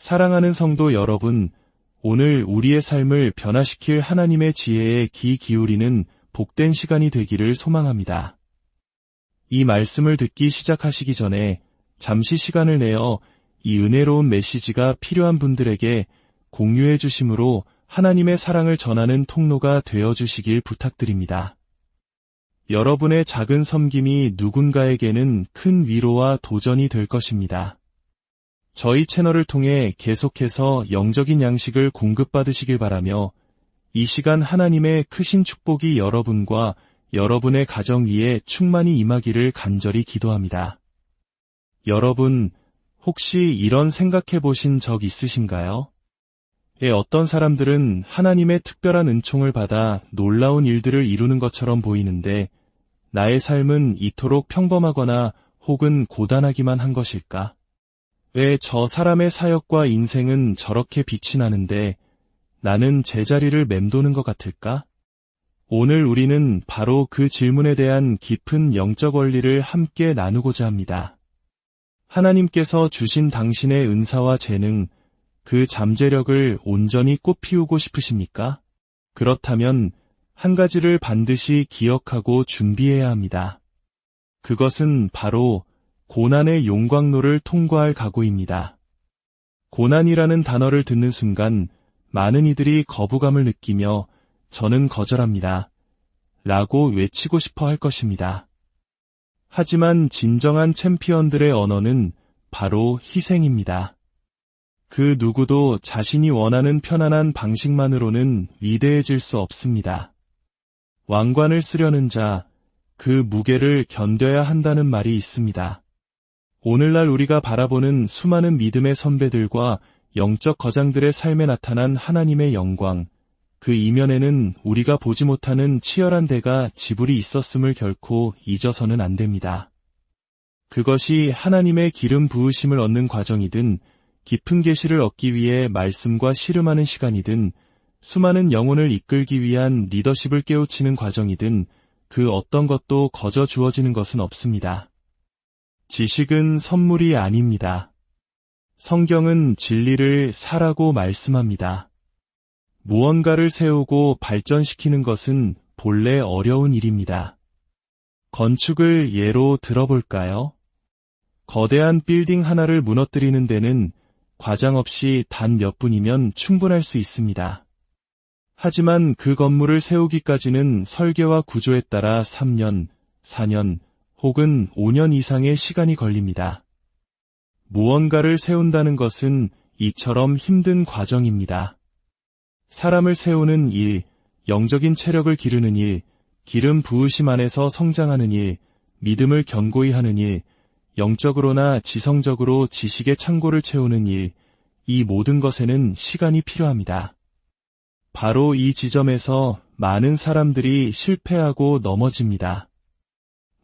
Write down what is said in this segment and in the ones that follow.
사랑하는 성도 여러분, 오늘 우리의 삶을 변화시킬 하나님의 지혜에 귀 기울이는 복된 시간이 되기를 소망합니다. 이 말씀을 듣기 시작하시기 전에 잠시 시간을 내어 이 은혜로운 메시지가 필요한 분들에게 공유해 주심으로 하나님의 사랑을 전하는 통로가 되어 주시길 부탁드립니다. 여러분의 작은 섬김이 누군가에게는 큰 위로와 도전이 될 것입니다. 저희 채널을 통해 계속해서 영적인 양식을 공급받으시길 바라며 이 시간 하나님의 크신 축복이 여러분과 여러분의 가정 위에 충만히 임하기를 간절히 기도합니다. 여러분, 혹시 이런 생각해 보신 적 있으신가요? 예, 어떤 사람들은 하나님의 특별한 은총을 받아 놀라운 일들을 이루는 것처럼 보이는데 나의 삶은 이토록 평범하거나 혹은 고단하기만 한 것일까? 왜 저 사람의 사역과 인생은 저렇게 빛이 나는데 나는 제자리를 맴도는 것 같을까? 오늘 우리는 바로 그 질문에 대한 깊은 영적 원리를 함께 나누고자 합니다. 하나님께서 주신 당신의 은사와 재능, 그 잠재력을 온전히 꽃피우고 싶으십니까? 그렇다면 한 가지를 반드시 기억하고 준비해야 합니다. 그것은 바로 고난의 용광로를 통과할 각오입니다. 고난이라는 단어를 듣는 순간 많은 이들이 거부감을 느끼며 저는 거절합니다. 라고 외치고 싶어 할 것입니다. 하지만 진정한 챔피언들의 언어는 바로 희생입니다. 그 누구도 자신이 원하는 편안한 방식만으로는 위대해질 수 없습니다. 왕관을 쓰려는 자, 그 무게를 견뎌야 한다는 말이 있습니다. 오늘날 우리가 바라보는 수많은 믿음의 선배들과 영적 거장들의 삶에 나타난 하나님의 영광, 그 이면에는 우리가 보지 못하는 치열한 대가 지불이 있었음을 결코 잊어서는 안 됩니다. 그것이 하나님의 기름 부으심을 얻는 과정이든 깊은 계시를 얻기 위해 말씀과 씨름하는 시간이든 수많은 영혼을 이끌기 위한 리더십을 깨우치는 과정이든 그 어떤 것도 거저 주어지는 것은 없습니다. 지식은 선물이 아닙니다. 성경은 진리를 사라고 말씀합니다. 무언가를 세우고 발전시키는 것은 본래 어려운 일입니다. 건축을 예로 들어볼까요? 거대한 빌딩 하나를 무너뜨리는 데는 과장 없이 단 몇 분이면 충분할 수 있습니다. 하지만 그 건물을 세우기까지는 설계와 구조에 따라 3년, 4년, 혹은 5년 이상의 시간이 걸립니다. 무언가를 세운다는 것은 이처럼 힘든 과정입니다. 사람을 세우는 일, 영적인 체력을 기르는 일, 기름 부으심 안에서 성장하는 일, 믿음을 견고히 하는 일, 영적으로나 지성적으로 지식의 창고를 채우는 일, 이 모든 것에는 시간이 필요합니다. 바로 이 지점에서 많은 사람들이 실패하고 넘어집니다.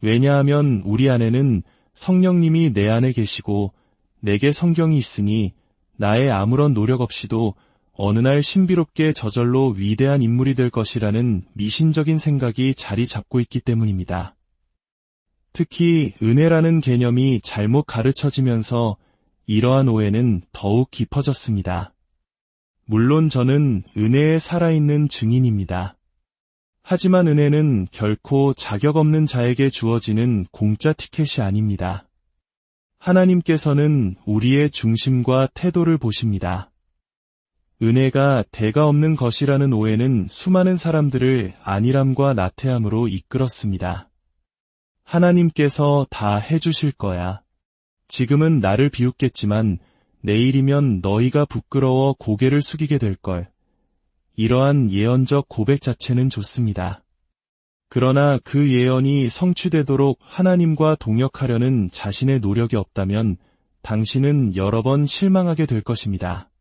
왜냐하면 우리 안에는 성령님이 내 안에 계시고 내게 성경이 있으니 나의 아무런 노력 없이도 어느 날 신비롭게 저절로 위대한 인물이 될 것이라는 미신적인 생각이 자리 잡고 있기 때문입니다. 특히 은혜라는 개념이 잘못 가르쳐지면서 이러한 오해는 더욱 깊어졌습니다. 물론 저는 은혜에 살아있는 증인입니다. 하지만 은혜는 결코 자격 없는 자에게 주어지는 공짜 티켓이 아닙니다. 하나님께서는 우리의 중심과 태도를 보십니다. 은혜가 대가 없는 것이라는 오해는 수많은 사람들을 안일함과 나태함으로 이끌었습니다. 하나님께서 다 해주실 거야. 지금은 나를 비웃겠지만 내일이면 너희가 부끄러워 고개를 숙이게 될 걸. 이러한 예언적 고백 자체는 좋습니다. 그러나 그 예언이 성취되도록 하나님과 동역하려는 자신의 노력이 없다면 당신은 여러 번 실망하게 될 것입니다.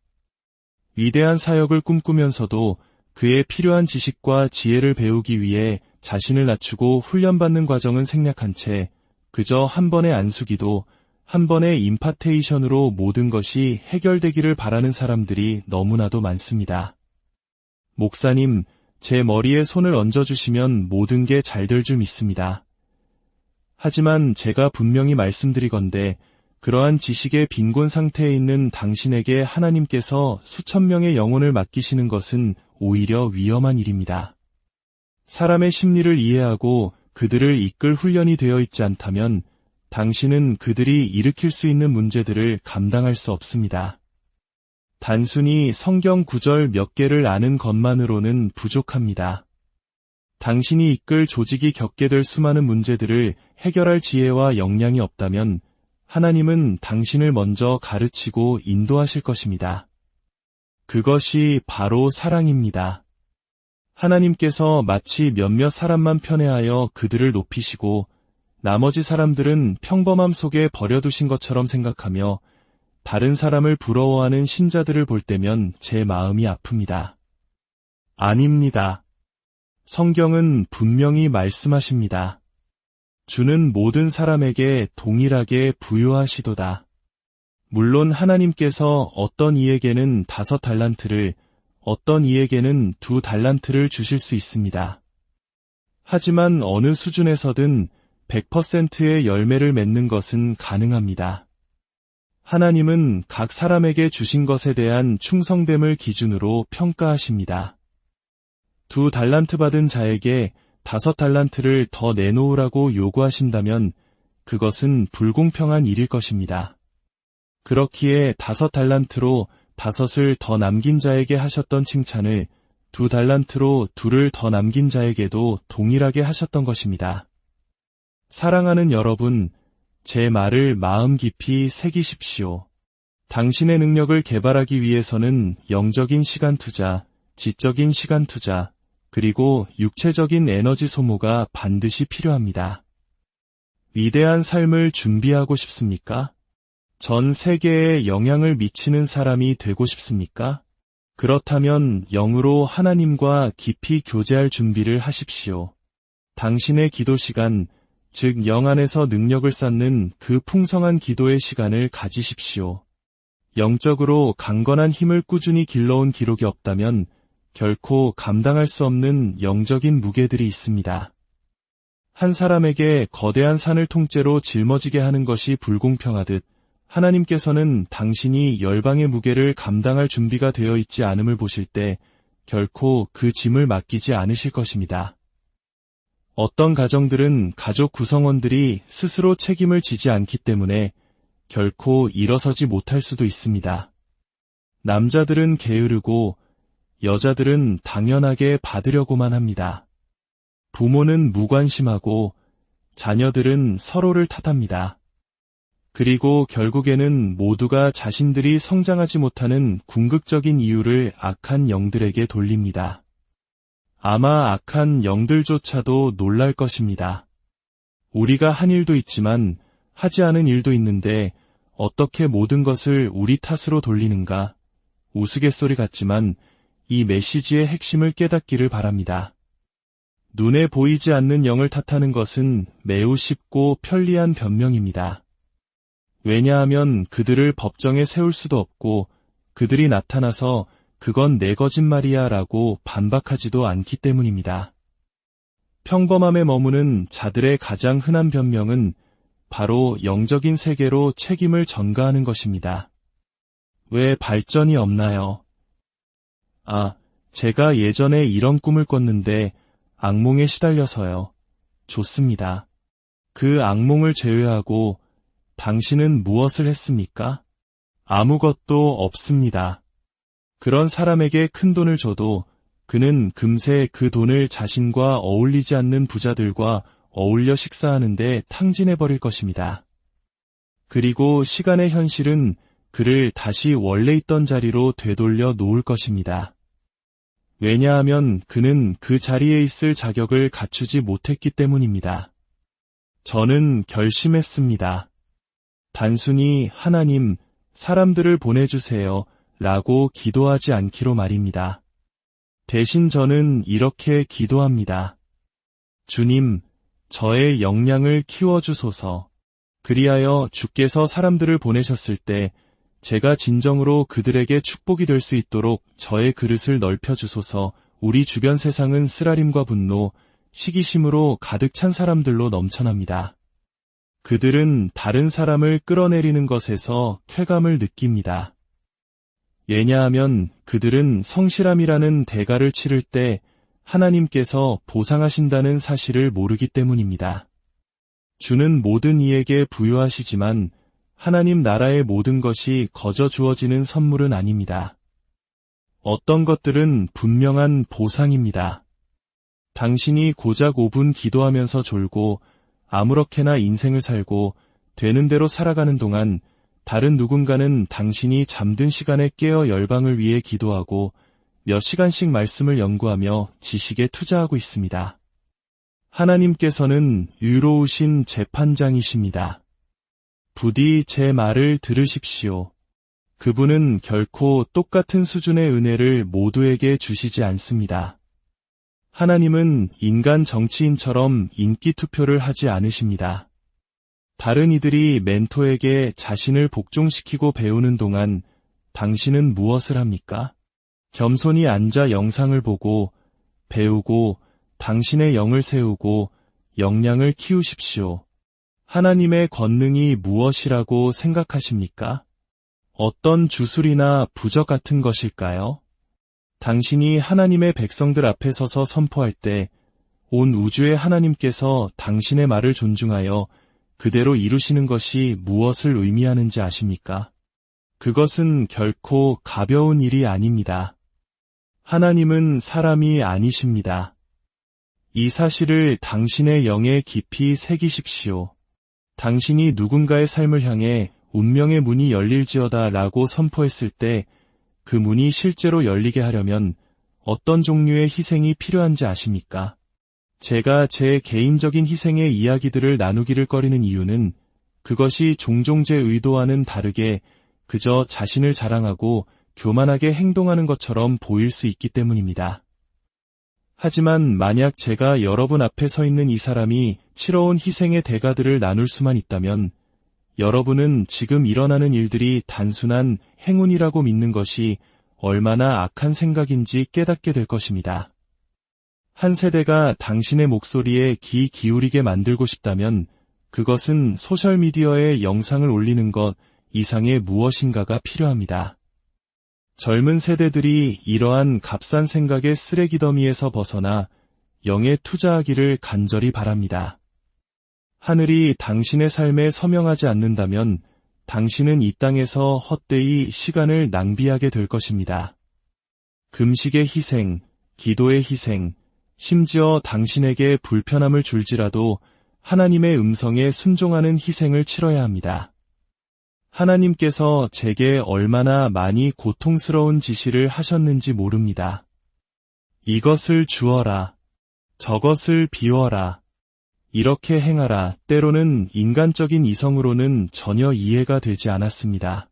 위대한 사역을 꿈꾸면서도 그에 필요한 지식과 지혜를 배우기 위해 자신을 낮추고 훈련받는 과정은 생략한 채 그저 한 번의 안수기도 한 번의 임파테이션으로 모든 것이 해결되기를 바라는 사람들이 너무나도 많습니다. 목사님, 제 머리에 손을 얹어주시면 모든 게 잘 될 줄 믿습니다. 하지만 제가 분명히 말씀드리건대 그러한 지식의 빈곤 상태에 있는 당신에게 하나님께서 수천 명의 영혼을 맡기시는 것은 오히려 위험한 일입니다. 사람의 심리를 이해하고 그들을 이끌 훈련이 되어 있지 않다면 당신은 그들이 일으킬 수 있는 문제들을 감당할 수 없습니다. 단순히 성경 구절 몇 개를 아는 것만으로는 부족합니다. 당신이 이끌 조직이 겪게 될 수많은 문제들을 해결할 지혜와 역량이 없다면 하나님은 당신을 먼저 가르치고 인도하실 것입니다. 그것이 바로 사랑입니다. 하나님께서 마치 몇몇 사람만 편애하여 그들을 높이시고 나머지 사람들은 평범함 속에 버려두신 것처럼 생각하며 다른 사람을 부러워하는 신자들을 볼 때면 제 마음이 아픕니다. 아닙니다. 성경은 분명히 말씀하십니다. 주는 모든 사람에게 동일하게 부여하시도다. 물론 하나님께서 어떤 이에게는 다섯 달란트를, 어떤 이에게는 두 달란트를 주실 수 있습니다. 하지만 어느 수준에서든 100%의 열매를 맺는 것은 가능합니다. 하나님은 각 사람에게 주신 것에 대한 충성됨을 기준으로 평가하십니다. 두 달란트 받은 자에게 다섯 달란트를 더 내놓으라고 요구하신다면 그것은 불공평한 일일 것입니다. 그렇기에 다섯 달란트로 다섯을 더 남긴 자에게 하셨던 칭찬을 두 달란트로 둘을 더 남긴 자에게도 동일하게 하셨던 것입니다. 사랑하는 여러분, 제 말을 마음 깊이 새기십시오. 당신의 능력을 개발하기 위해서는 영적인 시간 투자, 지적인 시간 투자, 그리고 육체적인 에너지 소모가 반드시 필요합니다. 위대한 삶을 준비하고 싶습니까? 전 세계에 영향을 미치는 사람이 되고 싶습니까? 그렇다면 영으로 하나님과 깊이 교제할 준비를 하십시오. 당신의 기도 시간, 즉 영 안에서 능력을 쌓는 그 풍성한 기도의 시간을 가지십시오. 영적으로 강건한 힘을 꾸준히 길러온 기록이 없다면 결코 감당할 수 없는 영적인 무게들이 있습니다. 한 사람에게 거대한 산을 통째로 짊어지게 하는 것이 불공평하듯 하나님께서는 당신이 열방의 무게를 감당할 준비가 되어 있지 않음을 보실 때 결코 그 짐을 맡기지 않으실 것입니다. 어떤 가정들은 가족 구성원들이 스스로 책임을 지지 않기 때문에 결코 일어서지 못할 수도 있습니다. 남자들은 게으르고 여자들은 당연하게 받으려고만 합니다. 부모는 무관심하고 자녀들은 서로를 탓합니다. 그리고 결국에는 모두가 자신들이 성장하지 못하는 궁극적인 이유를 악한 영들에게 돌립니다. 아마 악한 영들조차도 놀랄 것입니다. 우리가 한 일도 있지만 하지 않은 일도 있는데 어떻게 모든 것을 우리 탓으로 돌리는가? 우스갯소리 같지만 이 메시지의 핵심을 깨닫기를 바랍니다. 눈에 보이지 않는 영을 탓하는 것은 매우 쉽고 편리한 변명입니다. 왜냐하면 그들을 법정에 세울 수도 없고 그들이 나타나서 그건 내 거짓말이야 라고 반박하지도 않기 때문입니다. 평범함에 머무는 자들의 가장 흔한 변명은 바로 영적인 세계로 책임을 전가하는 것입니다. 왜 발전이 없나요? 아, 제가 예전에 이런 꿈을 꿨는데 악몽에 시달려서요. 좋습니다. 그 악몽을 제외하고 당신은 무엇을 했습니까? 아무것도 없습니다. 그런 사람에게 큰 돈을 줘도 그는 금세 그 돈을 자신과 어울리지 않는 부자들과 어울려 식사하는데 탕진해버릴 것입니다. 그리고 시간의 현실은 그를 다시 원래 있던 자리로 되돌려 놓을 것입니다. 왜냐하면 그는 그 자리에 있을 자격을 갖추지 못했기 때문입니다. 저는 결심했습니다. 단순히 하나님, 사람들을 보내주세요 라고 기도하지 않기로 말입니다. 대신 저는 이렇게 기도합니다. 주님, 저의 역량을 키워주소서. 그리하여 주께서 사람들을 보내셨을 때 제가 진정으로 그들에게 축복이 될 수 있도록 저의 그릇을 넓혀주소서 우리 주변 세상은 쓰라림과 분노, 시기심으로 가득 찬 사람들로 넘쳐납니다. 그들은 다른 사람을 끌어내리는 것에서 쾌감을 느낍니다. 왜냐하면 그들은 성실함이라는 대가를 치를 때 하나님께서 보상하신다는 사실을 모르기 때문입니다. 주는 모든 이에게 부유하시지만 하나님 나라의 모든 것이 거저 주어지는 선물은 아닙니다. 어떤 것들은 분명한 보상입니다. 당신이 고작 5분 기도하면서 졸고 아무렇게나 인생을 살고 되는 대로 살아가는 동안 다른 누군가는 당신이 잠든 시간에 깨어 열방을 위해 기도하고 몇 시간씩 말씀을 연구하며 지식에 투자하고 있습니다. 하나님께서는 유로우신 재판장이십니다. 부디 제 말을 들으십시오. 그분은 결코 똑같은 수준의 은혜를 모두에게 주시지 않습니다. 하나님은 인간 정치인처럼 인기 투표를 하지 않으십니다. 다른 이들이 멘토에게 자신을 복종시키고 배우는 동안 당신은 무엇을 합니까? 겸손히 앉아 영상을 보고 배우고 당신의 영을 세우고 역량을 키우십시오. 하나님의 권능이 무엇이라고 생각하십니까? 어떤 주술이나 부적 같은 것일까요? 당신이 하나님의 백성들 앞에 서서 선포할 때 온 우주의 하나님께서 당신의 말을 존중하여 그대로 이루시는 것이 무엇을 의미하는지 아십니까? 그것은 결코 가벼운 일이 아닙니다. 하나님은 사람이 아니십니다. 이 사실을 당신의 영에 깊이 새기십시오. 당신이 누군가의 삶을 향해 운명의 문이 열릴지어다 라고 선포했을 때 그 문이 실제로 열리게 하려면 어떤 종류의 희생이 필요한지 아십니까? 제가 제 개인적인 희생의 이야기들을 나누기를 꺼리는 이유는 그것이 종종 제 의도와는 다르게 그저 자신을 자랑하고 교만하게 행동하는 것처럼 보일 수 있기 때문입니다. 하지만 만약 제가 여러분 앞에 서 있는 이 사람이 치러온 희생의 대가들을 나눌 수만 있다면 여러분은 지금 일어나는 일들이 단순한 행운이라고 믿는 것이 얼마나 악한 생각인지 깨닫게 될 것입니다. 한 세대가 당신의 목소리에 귀 기울이게 만들고 싶다면 그것은 소셜미디어에 영상을 올리는 것 이상의 무엇인가가 필요합니다. 젊은 세대들이 이러한 값싼 생각의 쓰레기 더미에서 벗어나 영에 투자하기를 간절히 바랍니다. 하늘이 당신의 삶에 서명하지 않는다면 당신은 이 땅에서 헛되이 시간을 낭비하게 될 것입니다. 금식의 희생, 기도의 희생, 심지어 당신에게 불편함을 줄지라도 하나님의 음성에 순종하는 희생을 치러야 합니다. 하나님께서 제게 얼마나 많이 고통스러운 지시를 하셨는지 모릅니다. 이것을 주어라. 저것을 비워라. 이렇게 행하라. 때로는 인간적인 이성으로는 전혀 이해가 되지 않았습니다.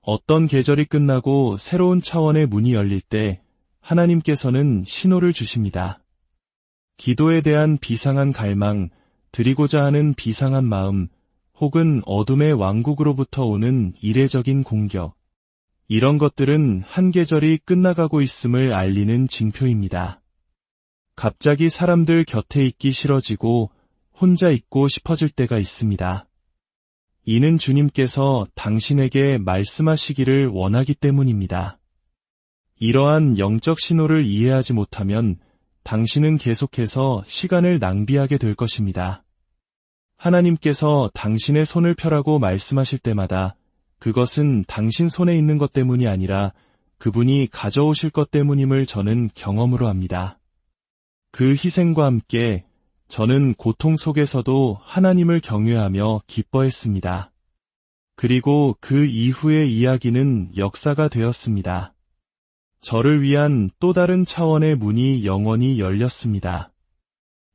어떤 계절이 끝나고 새로운 차원의 문이 열릴 때 하나님께서는 신호를 주십니다. 기도에 대한 비상한 갈망, 드리고자 하는 비상한 마음, 혹은 어둠의 왕국으로부터 오는 이례적인 공격. 이런 것들은 한 계절이 끝나가고 있음을 알리는 징표입니다. 갑자기 사람들 곁에 있기 싫어지고 혼자 있고 싶어질 때가 있습니다. 이는 주님께서 당신에게 말씀하시기를 원하기 때문입니다. 이러한 영적 신호를 이해하지 못하면 당신은 계속해서 시간을 낭비하게 될 것입니다. 하나님께서 당신의 손을 펴라고 말씀하실 때마다 그것은 당신 손에 있는 것 때문이 아니라 그분이 가져오실 것 때문임을 저는 경험으로 합니다. 그 희생과 함께 저는 고통 속에서도 하나님을 경외하며 기뻐했습니다. 그리고 그 이후의 이야기는 역사가 되었습니다. 저를 위한 또 다른 차원의 문이 영원히 열렸습니다.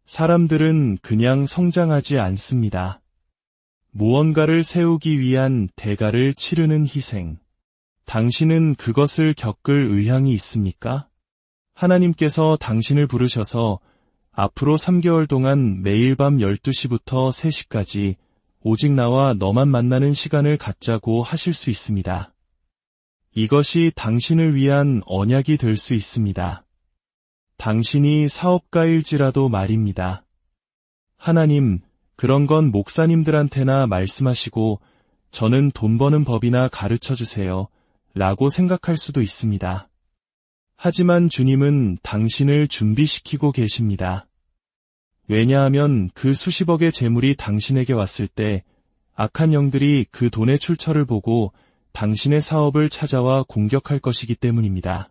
사람들은 그냥 성장하지 않습니다. 무언가를 세우기 위한 대가를 치르는 희생. 당신은 그것을 겪을 의향이 있습니까? 하나님께서 당신을 부르셔서 앞으로 3개월 동안 매일 밤 12시부터 3시까지 오직 나와 너만 만나는 시간을 갖자고 하실 수 있습니다. 이것이 당신을 위한 언약이 될 수 있습니다. 당신이 사업가일지라도 말입니다. 하나님, 그런 건 목사님들한테나 말씀하시고 저는 돈 버는 법이나 가르쳐 주세요. 라고 생각할 수도 있습니다. 하지만 주님은 당신을 준비시키고 계십니다. 왜냐하면 그 수십억의 재물이 당신에게 왔을 때 악한 영들이 그 돈의 출처를 보고 당신의 사업을 찾아와 공격할 것이기 때문입니다.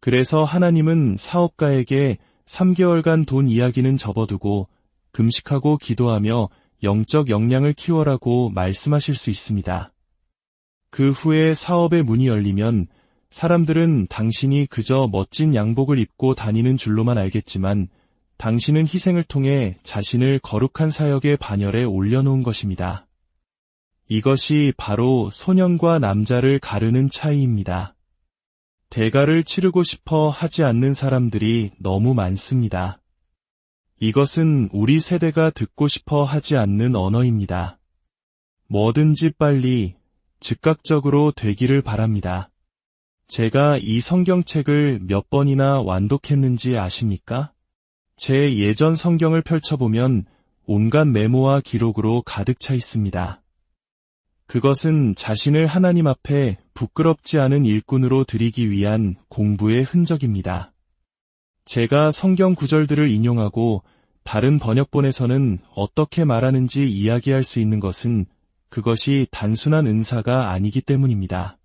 그래서 하나님은 사업가에게 3개월간 돈 이야기는 접어두고 금식하고 기도하며 영적 역량을 키워라고 말씀하실 수 있습니다. 그 후에 사업의 문이 열리면 사람들은 당신이 그저 멋진 양복을 입고 다니는 줄로만 알겠지만 당신은 희생을 통해 자신을 거룩한 사역의 반열에 올려놓은 것입니다. 이것이 바로 소년과 남자를 가르는 차이입니다. 대가를 치르고 싶어 하지 않는 사람들이 너무 많습니다. 이것은 우리 세대가 듣고 싶어 하지 않는 언어입니다. 뭐든지 빨리, 즉각적으로 되기를 바랍니다. 제가 이 성경책을 몇 번이나 완독했는지 아십니까? 제 예전 성경을 펼쳐보면 온갖 메모와 기록으로 가득 차 있습니다. 그것은 자신을 하나님 앞에 부끄럽지 않은 일꾼으로 드리기 위한 공부의 흔적입니다. 제가 성경 구절들을 인용하고 다른 번역본에서는 어떻게 말하는지 이야기할 수 있는 것은 그것이 단순한 은사가 아니기 때문입니다.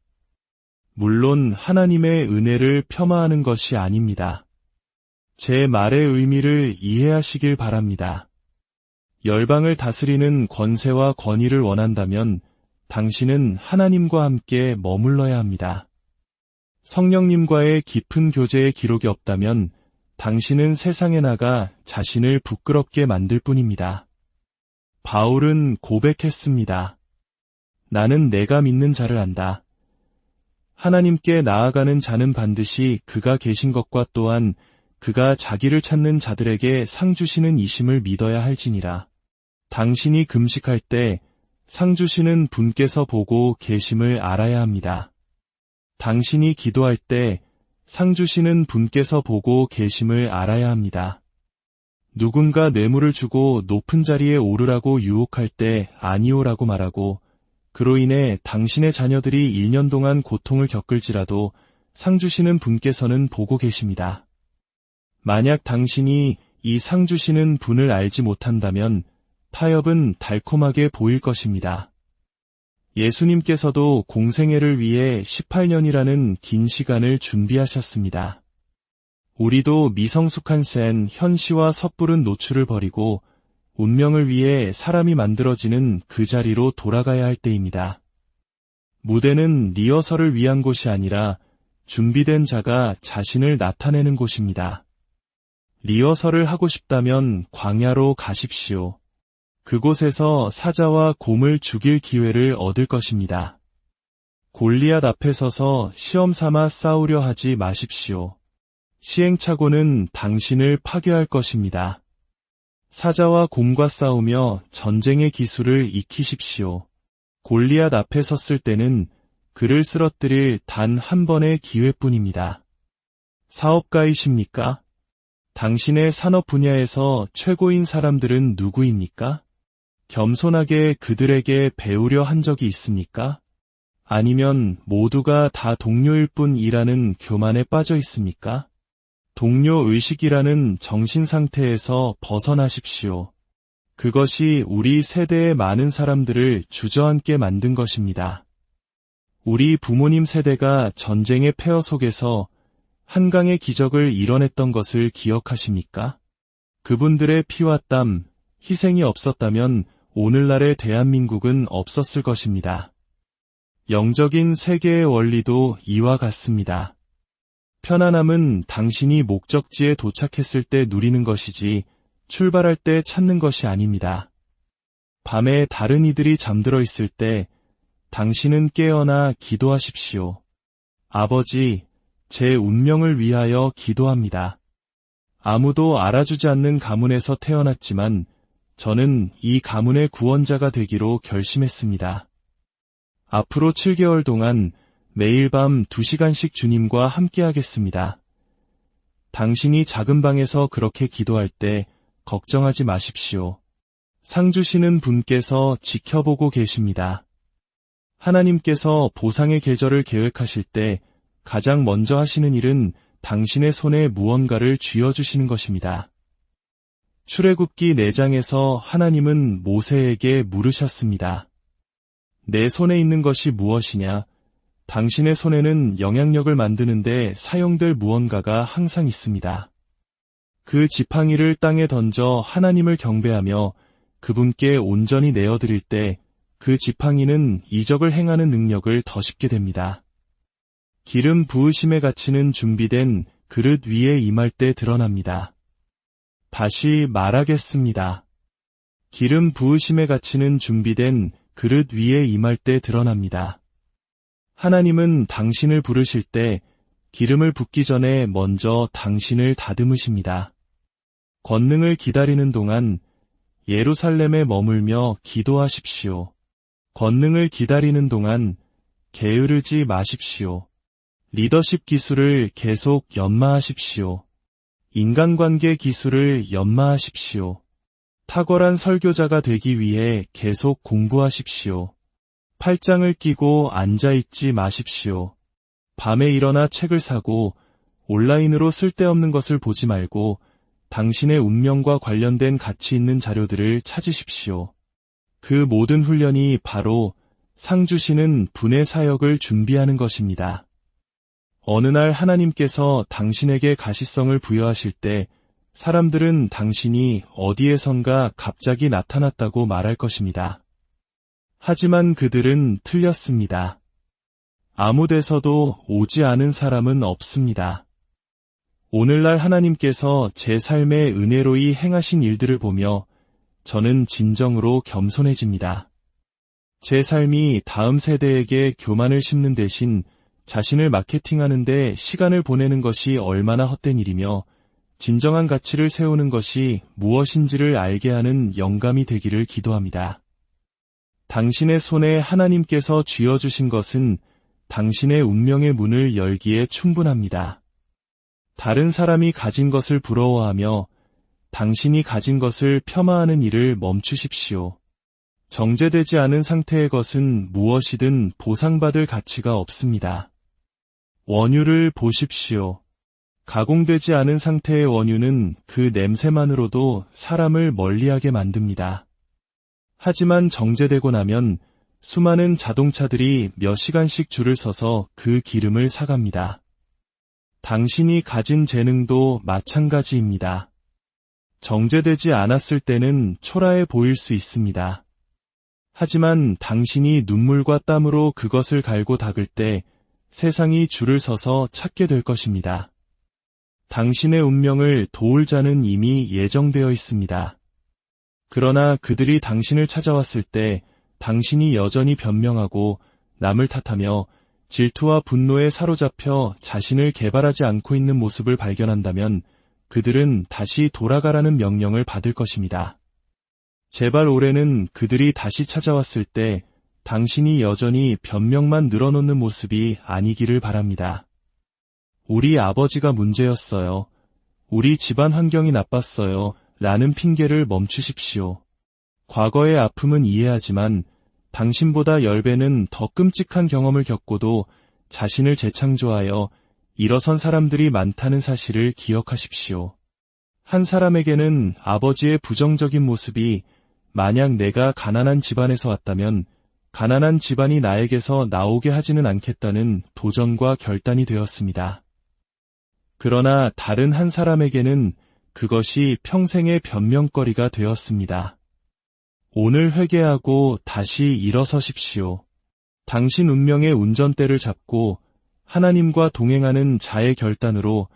물론 하나님의 은혜를 폄하하는 것이 아닙니다. 제 말의 의미를 이해하시길 바랍니다. 열방을 다스리는 권세와 권위를 원한다면 당신은 하나님과 함께 머물러야 합니다. 성령님과의 깊은 교제의 기록이 없다면 당신은 세상에 나가 자신을 부끄럽게 만들 뿐입니다. 바울은 고백했습니다. 나는 내가 믿는 자를 안다. 하나님께 나아가는 자는 반드시 그가 계신 것과 또한 그가 자기를 찾는 자들에게 상 주시는 이심을 믿어야 할지니라. 당신이 금식할 때 상 주시는 분께서 보고 계심을 알아야 합니다. 당신이 기도할 때 상 주시는 분께서 보고 계심을 알아야 합니다. 누군가 뇌물을 주고 높은 자리에 오르라고 유혹할 때 아니오라고 말하고 그로 인해 당신의 자녀들이 1년 동안 고통을 겪을지라도 상 주시는 분께서는 보고 계십니다. 만약 당신이 이 상 주시는 분을 알지 못한다면 타협은 달콤하게 보일 것입니다. 예수님께서도 공생애를 위해 18년이라는 긴 시간을 준비하셨습니다. 우리도 미성숙한 센 현시와 섣부른 노출을 버리고 운명을 위해 사람이 만들어지는 그 자리로 돌아가야 할 때입니다. 무대는 리허설을 위한 곳이 아니라 준비된 자가 자신을 나타내는 곳입니다. 리허설을 하고 싶다면 광야로 가십시오. 그곳에서 사자와 곰을 죽일 기회를 얻을 것입니다. 골리앗 앞에 서서 시험 삼아 싸우려 하지 마십시오. 시행착오는 당신을 파괴할 것입니다. 사자와 곰과 싸우며 전쟁의 기술을 익히십시오. 골리앗 앞에 섰을 때는 그를 쓰러뜨릴 단 한 번의 기회뿐입니다. 사업가이십니까? 당신의 산업 분야에서 최고인 사람들은 누구입니까? 겸손하게 그들에게 배우려 한 적이 있습니까? 아니면 모두가 다 동료일 뿐이라는 교만에 빠져 있습니까? 동료 의식이라는 정신 상태에서 벗어나십시오. 그것이 우리 세대의 많은 사람들을 주저앉게 만든 것입니다. 우리 부모님 세대가 전쟁의 폐허 속에서 한강의 기적을 이뤄냈던 것을 기억하십니까? 그분들의 피와 땀, 희생이 없었다면 오늘날의 대한민국은 없었을 것입니다. 영적인 세계의 원리도 이와 같습니다. 편안함은 당신이 목적지에 도착했을 때 누리는 것이지 출발할 때 찾는 것이 아닙니다. 밤에 다른 이들이 잠들어 있을 때 당신은 깨어나 기도하십시오. 아버지, 제 운명을 위하여 기도합니다. 아무도 알아주지 않는 가문에서 태어났지만 저는 이 가문의 구원자가 되기로 결심했습니다. 앞으로 7개월 동안 매일 밤 2시간씩 주님과 함께 하겠습니다. 당신이 작은 방에서 그렇게 기도할 때 걱정하지 마십시오. 상 주시는 분께서 지켜보고 계십니다. 하나님께서 보상의 계절을 계획하실 때 가장 먼저 하시는 일은 당신의 손에 무언가를 쥐어주시는 것입니다. 출애굽기 4장에서 하나님은 모세에게 물으셨습니다. 내 손에 있는 것이 무엇이냐? 당신의 손에는 영향력을 만드는데 사용될 무언가가 항상 있습니다. 그 지팡이를 땅에 던져 하나님을 경배하며 그분께 온전히 내어드릴 때 그 지팡이는 이적을 행하는 능력을 더 쉽게 됩니다. 기름 부으심의 가치는 준비된 그릇 위에 임할 때 드러납니다. 다시 말하겠습니다. 기름 부으심의 가치는 준비된 그릇 위에 임할 때 드러납니다. 하나님은 당신을 부르실 때 기름을 붓기 전에 먼저 당신을 다듬으십니다. 권능을 기다리는 동안 예루살렘에 머물며 기도하십시오. 권능을 기다리는 동안 게으르지 마십시오. 리더십 기술을 계속 연마하십시오. 인간관계 기술을 연마하십시오. 탁월한 설교자가 되기 위해 계속 공부하십시오. 팔짱을 끼고 앉아있지 마십시오. 밤에 일어나 책을 사고 온라인으로 쓸데없는 것을 보지 말고 당신의 운명과 관련된 가치 있는 자료들을 찾으십시오. 그 모든 훈련이 바로 상 주시는 분의 사역을 준비하는 것입니다. 어느 날 하나님께서 당신에게 가시성을 부여하실 때 사람들은 당신이 어디에선가 갑자기 나타났다고 말할 것입니다. 하지만 그들은 틀렸습니다. 아무 데서도 오지 않은 사람은 없습니다. 오늘날 하나님께서 제 삶에 은혜로이 행하신 일들을 보며 저는 진정으로 겸손해집니다. 제 삶이 다음 세대에게 교만을 심는 대신 자신을 마케팅하는데 시간을 보내는 것이 얼마나 헛된 일이며 진정한 가치를 세우는 것이 무엇인지를 알게 하는 영감이 되기를 기도합니다. 당신의 손에 하나님께서 쥐어주신 것은 당신의 운명의 문을 열기에 충분합니다. 다른 사람이 가진 것을 부러워하며 당신이 가진 것을 폄하하는 일을 멈추십시오. 정제되지 않은 상태의 것은 무엇이든 보상받을 가치가 없습니다. 원유를 보십시오. 가공되지 않은 상태의 원유는 그 냄새만으로도 사람을 멀리하게 만듭니다. 하지만 정제되고 나면 수많은 자동차들이 몇 시간씩 줄을 서서 그 기름을 사갑니다. 당신이 가진 재능도 마찬가지입니다. 정제되지 않았을 때는 초라해 보일 수 있습니다. 하지만 당신이 눈물과 땀으로 그것을 갈고 닦을 때 세상이 줄을 서서 찾게 될 것입니다. 당신의 운명을 도울 자는 이미 예정되어 있습니다. 그러나 그들이 당신을 찾아왔을 때 당신이 여전히 변명하고 남을 탓하며 질투와 분노에 사로잡혀 자신을 개발하지 않고 있는 모습을 발견한다면 그들은 다시 돌아가라는 명령을 받을 것입니다. 제발 올해는 그들이 다시 찾아왔을 때 당신이 여전히 변명만 늘어놓는 모습이 아니기를 바랍니다. 우리 아버지가 문제였어요. 우리 집안 환경이 나빴어요. 라는 핑계를 멈추십시오. 과거의 아픔은 이해하지만 당신보다 10배는 더 끔찍한 경험을 겪고도 자신을 재창조하여 일어선 사람들이 많다는 사실을 기억하십시오. 한 사람에게는 아버지의 부정적인 모습이 만약 내가 가난한 집안에서 왔다면 가난한 집안이 나에게서 나오게 하지는 않겠다는 도전과 결단이 되었습니다. 그러나 다른 한 사람에게는 그것이 평생의 변명거리가 되었습니다. 오늘 회개하고 다시 일어서십시오. 당신 운명의 운전대를 잡고 하나님과 동행하는 자의 결단으로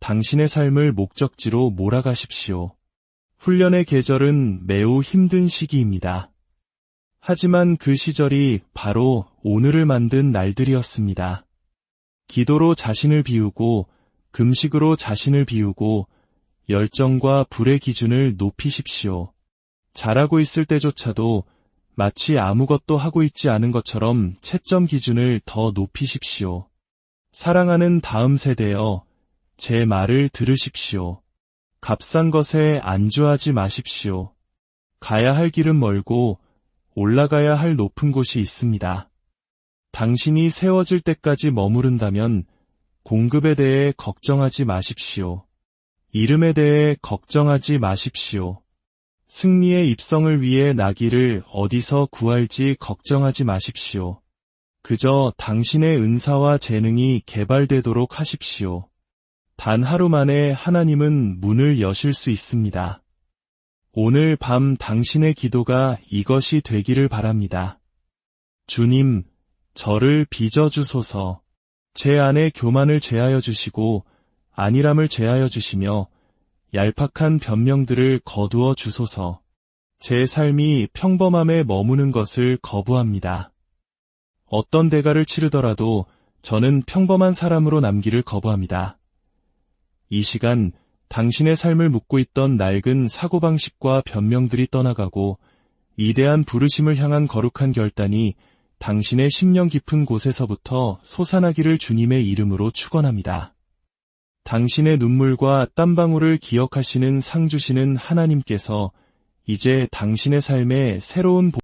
당신의 삶을 목적지로 몰아가십시오. 훈련의 계절은 매우 힘든 시기입니다. 하지만 그 시절이 바로 오늘을 만든 날들이었습니다. 기도로 자신을 비우고 금식으로 자신을 비우고 열정과 불의 기준을 높이십시오. 잘하고 있을 때조차도 마치 아무것도 하고 있지 않은 것처럼 채점 기준을 더 높이십시오. 사랑하는 다음 세대여, 제 말을 들으십시오. 값싼 것에 안주하지 마십시오. 가야 할 길은 멀고 올라가야 할 높은 곳이 있습니다. 당신이 세워질 때까지 머무른다면 공급에 대해 걱정하지 마십시오. 이름에 대해 걱정하지 마십시오. 승리의 입성을 위해 나기를 어디서 구할지 걱정하지 마십시오. 그저 당신의 은사와 재능이 개발되도록 하십시오. 단 하루 만에 하나님은 문을 여실 수 있습니다. 오늘 밤 당신의 기도가 이것이 되기를 바랍니다. 주님, 저를 빚어주소서. 제 안에 교만을 제하여 주시고 안일함을 제하여 주시며 얄팍한 변명들을 거두어 주소서. 제 삶이 평범함에 머무는 것을 거부합니다. 어떤 대가를 치르더라도 저는 평범한 사람으로 남기를 거부합니다. 이 시간 당신의 삶을 묻고 있던 낡은 사고방식과 변명들이 떠나가고 이대한 부르심을 향한 거룩한 결단이 당신의 심령 깊은 곳에서부터 솟아나기를 주님의 이름으로 축원합니다. 당신의 눈물과 땀방울을 기억하시는 상 주시는 하나님께서 이제 당신의 삶에 새로운